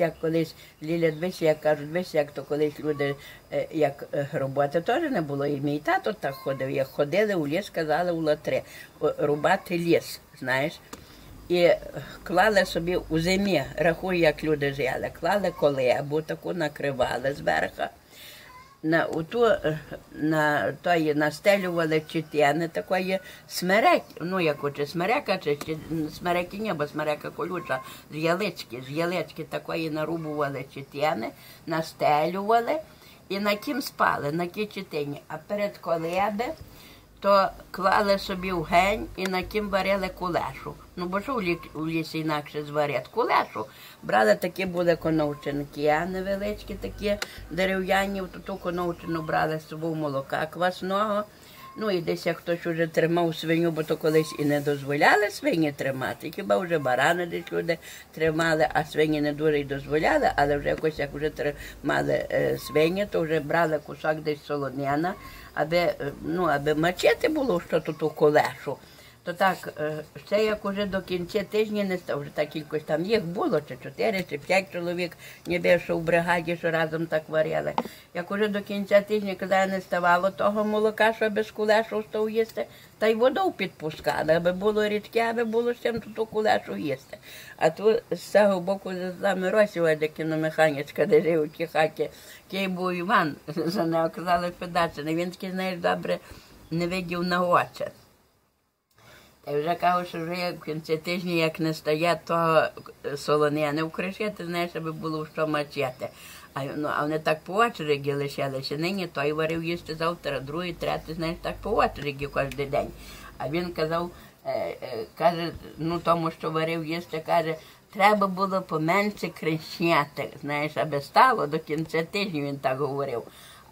Як колись Ліля дивись, як кажуть, дивись, як то колись люди, е, як е, роботи теж не було. І мій тато так ходив. Як ходили у ліс, казали у латри, рубати ліс, знаєш. І клали собі у зимі, рахуй, як люди жили, клали колебу, таку накривали зверху. На, оту, ту, е, на тої настелювали читяни такої смереки, ну як чи смерека, чи, чи смереки ні, бо смерека колюча, з ялички, з ялички такої нарубували читяни, настелювали і на тім спали, на тій читині. А перед колеби то клали собі в гень і на тім варили кулешу. Ну, бо що в лісі інакше зварять кулешу. Брали такі були коновчинки, а невеличкі такі дерев'яні, ту коновчину брали з собою молока квасного. Ну і десь як хтось вже тримав свиню, бо то колись і не дозволяли свині тримати. Хіба вже барани десь люди тримали, а свині не дуже й дозволяли, але вже якось як вже тримали е, свині, то вже брали кусок десь солонина, аби, е, ну, аби мачити було що тут у колешу. То так, е, ще як уже до кінця тижня не став, вже так кількось там їх було, чи чотири, чи п'ять чоловік, ніби що в бригаді, що разом так варили. Як уже до кінця тижня, коли не ставало того молока, що без кулешу став їсти, та й воду підпускали, аби було рідке, аби було з чим ту кулешу їсти. А тут з цього боку за Миросіва, де кіномеханічка, де жив у тій хаті, кий був Іван, за нього казали Федачини, він такий, знаєш, добре не видів на очі. Вже кажу, що вже в кінці тижня, як не стає, то солонини вкришити, знаєш, аби було що мачити. А, ну, а вони так по очереді лишилися. Нині той варив їсти завтра, другий, третій, знаєш, так по очереді кожен день. А він казав, е, е, каже, ну тому, що варив їсти, каже, треба було поменше кричати, знаєш, аби стало до кінця тижня, він так говорив.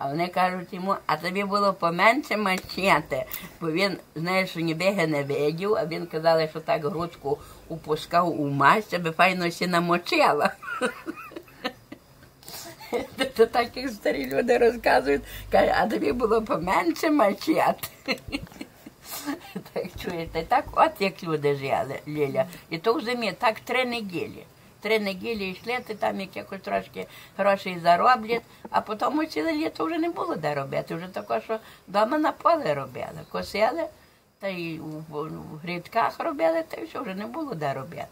А вони кажуть йому, а тобі було поменше мачети, бо він, знаєш, ніби не видів, а він казали, що так грудку упускав у масть, аби файно сі намочила. То так як старі люди розказують, каже, а тобі було поменше мачати. Так чуєте, так от як люди жили, Ліля. І то в зимі так три неділі. Три неділі йшли, ти там якось трошки грошей зароблять, а потім ціле літо вже не було де робити. Вже тако, що вдома на поле робили, косили, та й в, грідках робили, та й все вже не було де робити.